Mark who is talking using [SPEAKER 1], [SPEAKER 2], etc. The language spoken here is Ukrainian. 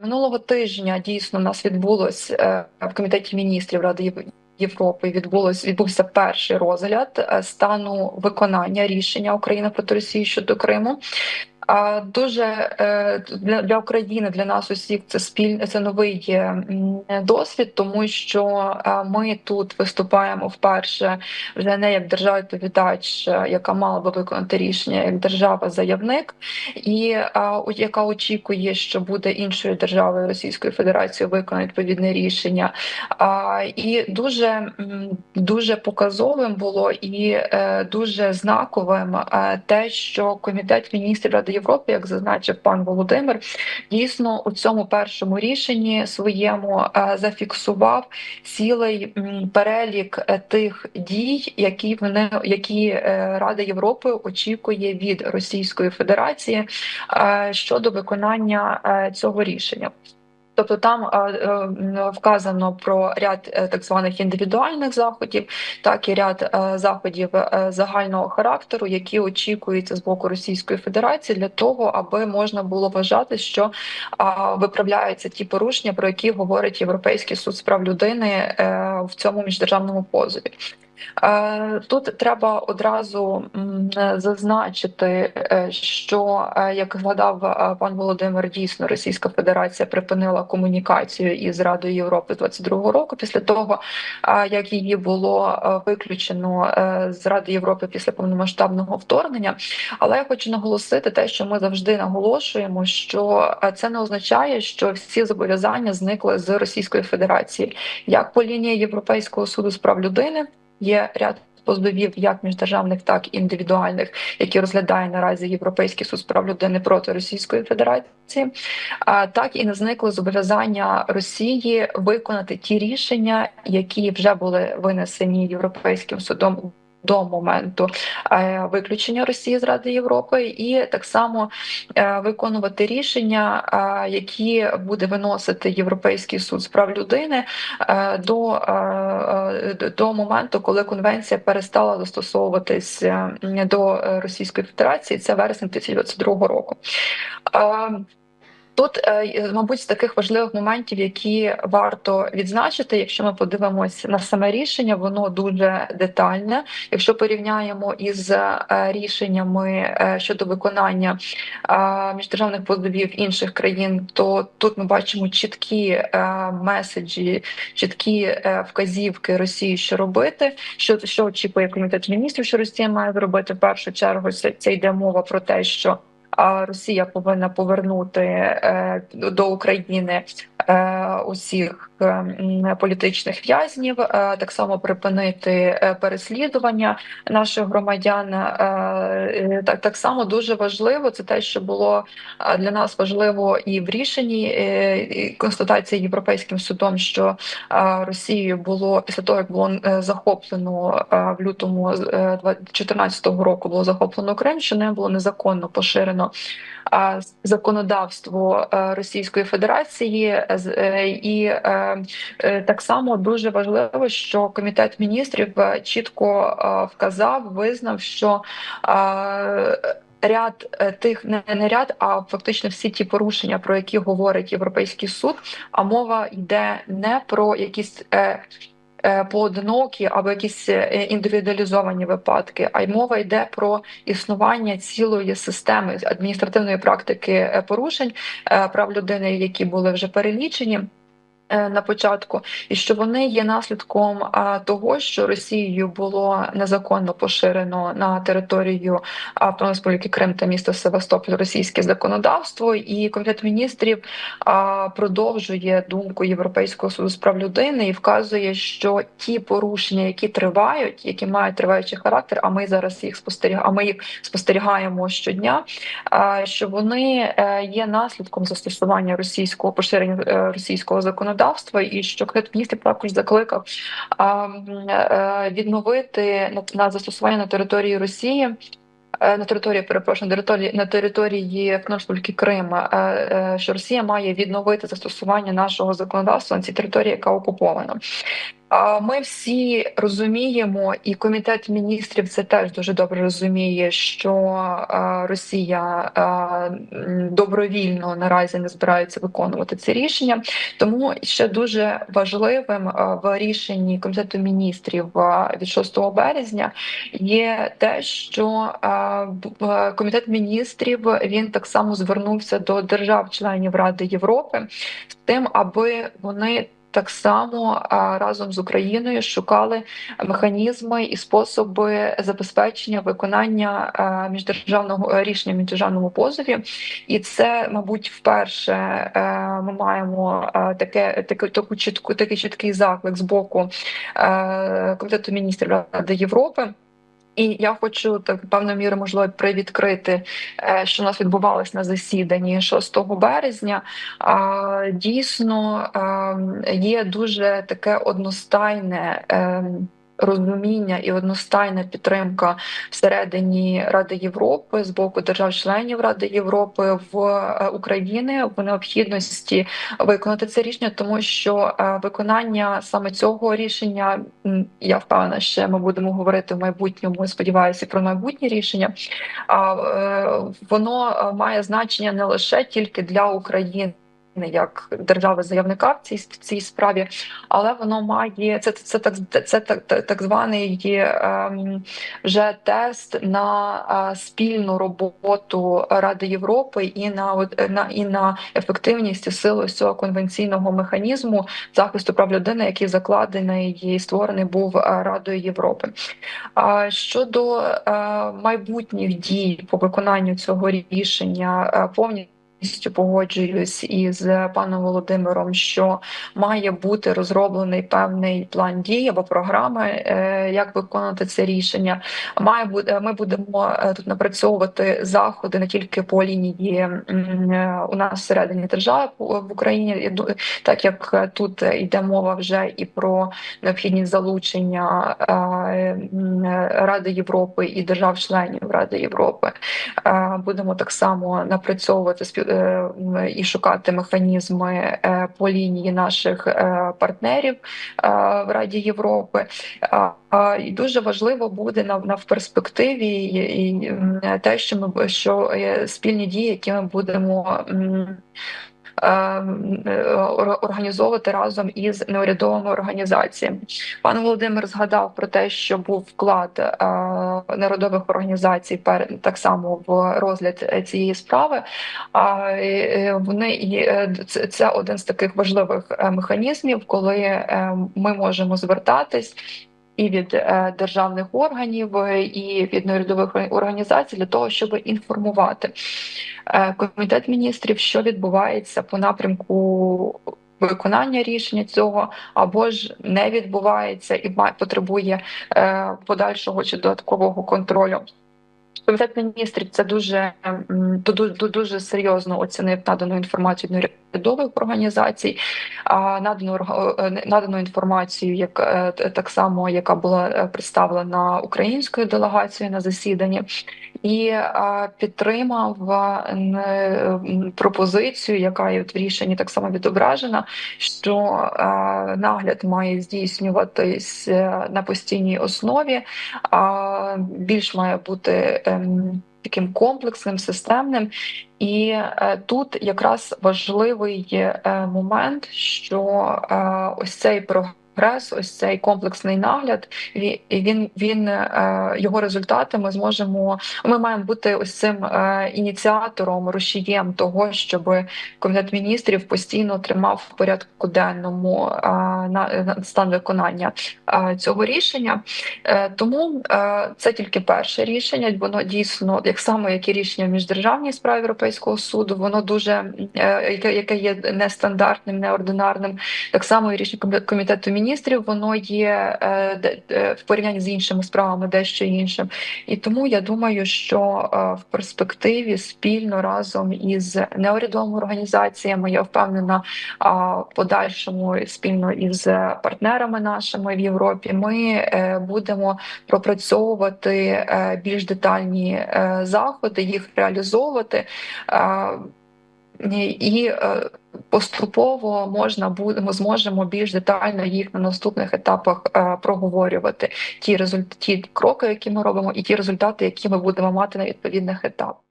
[SPEAKER 1] Минулого тижня дійсно у нас відбулось е, в комітеті міністрів Ради Європи. Відбулось відбувся перший розгляд е, стану виконання рішення України проти Росії щодо Криму. Дуже е, для України для нас усіх це спіль це новий досвід, тому що ми тут виступаємо вперше вже не як держава відповідач, е, яка мала би виконати рішення, як держава-заявник, і яка очікує, що буде іншою державою Російської Федерації виконати відповідне рішення. І дуже дуже показовим було і е, дуже знаковим те, що комітет міністрів ради. Європи, як зазначив пан Володимир, дійсно у цьому першому рішенні своєму е, зафіксував цілий перелік е, тих дій, які вони які е, Рада Європи очікує від Російської Федерації щодо виконання цього рішення. Тобто там е, вказано про ряд е, так званих індивідуальних заходів, так і ряд е, заходів загального характеру, які очікуються з боку Російської Федерації для того, аби можна було вважати, що виправляються ті порушення, про які говорить Європейський суд з прав людини в цьому міждержавному позові. Е, тут треба одразу зазначити, е, що е, як згадав пан Володимир, дійсно Російська Федерація припинила комунікацію із Радою Європи 22-го року, після того як її було виключено з Ради Європи після повномасштабного вторгнення. Але я хочу наголосити те, що ми завжди наголошуємо, що це не означає, що всі зобов'язання зникли з Російської Федерації, як по лінії Європейського суду з прав людини. Є ряд позовів, як міждержавних, так і індивідуальних, які розглядає наразі Європейський суд з прав людини проти Російської Федерації, так і не зникло зобов'язання Росії виконати ті рішення, які вже були винесені європейським судом до моменту е, виключення Росії з Ради Європи, і так само е, виконувати рішення, е, які буде виносити Європейський суд з прав людини до до моменту, коли конвенція перестала застосовуватись до Російської Федерації. Це вересень 2022 року. Тут, е, мабуть, з таких важливих моментів, які варто відзначити, якщо ми подивимося на саме рішення, воно дуже детальне. Якщо порівняємо із е, рішеннями е, щодо виконання міждержавних позовів інших країн, то тут ми бачимо чіткі меседжі, чіткі вказівки Росії, що робити, що що очікує комітет міністрів, що Росія має зробити в першу чергу. Це йде мова про те, що Росія повинна повернути е, до України усіх е, політичних в'язнів, так само припинити переслідування наших громадян. Так так само дуже важливо це те, що було для нас важливо і в рішенні констатації європейським судом, що Росією було після того, як було захоплено в лютому 2014 року, було захоплено Крим, що не було незаконно поширено законодавство е, Російської Федерації, е, і е, так само дуже важливо, що комітет міністрів чітко вказав, визнав, що Ряд тих не, не ряд, а фактично всі ті порушення, про які говорить європейський суд. А мова йде не про якісь е, Е, поодинокі або якісь е, індивідуалізовані випадки, а й мова йде про існування цілої системи адміністративної практики е, порушень прав людини, які були вже перелічені. Е, на початку, і що вони є наслідком того, що Росією було незаконно поширено на територію Автономної Республіки Крим та міста Севастополь російське законодавство, і комітет міністрів продовжує думку Європейського суду з прав людини і вказує, що ті порушення, які тривають, які мають триваючий характер, а ми зараз їх спостерігаємо, а ми їх спостерігаємо щодня. Що вони е, є наслідком застосування російського поширення е, російського законодавства законодавства, і що Кабінет міністрів також закликав е, відновити на застосування на території Росії. Е, на території перепрошую, на території на території Республіки Крим, е, що Росія має відновити застосування нашого законодавства на цій території, яка окупована. Ми всі розуміємо, і комітет міністрів це теж дуже добре розуміє, що Росія добровільно наразі не збирається виконувати це рішення. Тому ще дуже важливим в рішенні комітету міністрів від 6 березня є те, що комітет міністрів він так само звернувся до держав-членів Ради Європи з тим, аби вони так само разом з Україною шукали механізми і способи забезпечення виконання міждержавного рішення в міждержавному позові, і це, мабуть, вперше ми маємо таке таке таку чітку такий чіткий заклик з боку комітету міністрів Ради Європи. І я хочу так певною мірою, можливо, привідкрити, е, що у нас відбувалось на засіданні 6 березня. Дійсно ем, є дуже таке одностайне. Розуміння і одностайна підтримка всередині Ради Європи з боку держав-членів Ради Європи в е, Україні в необхідності виконати це рішення, тому що е, виконання саме цього рішення я впевнена, ще ми будемо говорити в майбутньому. Сподіваюся, про майбутнє рішення. А е, воно має значення не лише тільки для України як держави заявника в цій в цій справі, але воно має це це так це так, так, званий ем, вже тест на е, спільну роботу Ради Європи і на на і на ефективність і силу цього конвенційного механізму захисту прав людини, який закладений і створений був е, Радою Європи. А щодо е, майбутніх дій по виконанню цього рішення повністю Погоджуюсь із паном Володимиром, що має бути розроблений певний план дій або програми, е, як виконати це рішення. Має бути ми будемо е, тут напрацьовувати заходи не тільки по лінії е, у нас всередині держави в Україні, так як тут йде мова вже і про необхідність залучення Ради Європи і держав-членів Ради Європи. Будемо так само напрацьовувати Е, і шукати механізми е, по лінії наших е, партнерів в Раді Європи. І дуже важливо буде на, в перспективі і те, що ми що спільні дії, які ми будемо. Ем, е, організовувати разом із неурядовими організаціями. Пан Володимир згадав про те, що був вклад е, народових організацій так само в розгляд цієї справи. А е, вони це один з таких важливих механізмів, коли ми можемо звертатись і від е, державних органів, і від неурядових організацій для того, щоб інформувати е, комітет міністрів, що відбувається по напрямку. Виконання рішення цього або ж не відбувається і потребує е, подальшого чи додаткового контролю. Комітет міністрів це дуже дуже, дуже серйозно оцінив надану інформацію урядових організацій, а надану е, надану інформацію, як е, так само, яка була е, представлена українською делегацією на засіданні, і підтримав пропозицію, яка є в рішенні так само відображена, що нагляд має здійснюватись на постійній основі, більш має бути ем, таким комплексним, системним. І е, тут якраз важливий е, момент, що е, ось цей програм прогрес, ось цей комплексний нагляд. він він е, його результати. Ми зможемо. Ми маємо бути ось цим е, ініціатором, рушієм того, щоб комітет міністрів постійно тримав в порядку денному е, на стан виконання цього рішення. Тому це тільки перше рішення. Воно дійсно як саме як і рішення в міждержавній справі Європейського суду. Воно дуже яке є нестандартним, неординарним. Так само і рішення комітету міністрів міністрів, воно є е, е, в порівнянні з іншими справами дещо іншим. І тому я думаю, що е, в перспективі спільно разом із неурядовими організаціями я впевнена подальшому спільно із партнерами нашими в Європі. Ми будемо пропрацьовувати більш детальні заходи, їх реалізовувати і е, поступово можна буде, ми зможемо більш детально їх на наступних етапах е, проговорювати. Ті результати, ті кроки, які ми робимо, і ті результати, які ми будемо мати на відповідних етапах.